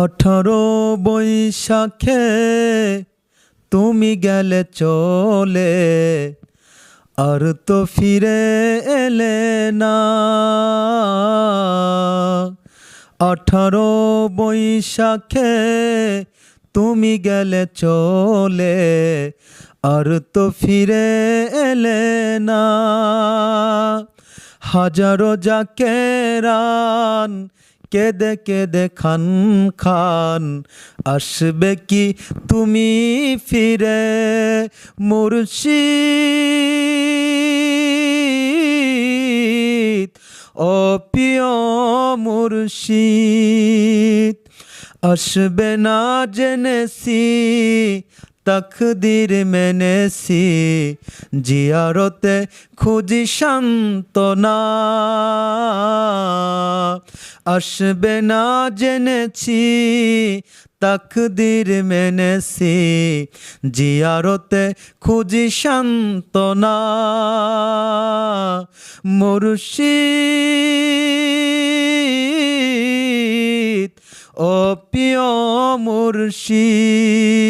আঠারো বৈশাখে তুমি গেলে চলে, আর তো ফিরে এলে না। আঠারো বৈশাখে তুমি গেলে চলে, আর তো ফিরে এলে না। হাজারো জাকেরান কেদে কেদে খান খান, আসবে কি তুমি ফিরে মুর্শিদ? ও প্রিয় মুর্শিদ, আসবে না জেনেছি, তকদির মেনেছি, জিয়ারতে খুঁজি শান্তনা আসবে না জেনেছি তকদির মেনেছি জিয়ারতে খুঁজি শান্তনা মুর্শিদ ও প্রিয় মুর্শিদ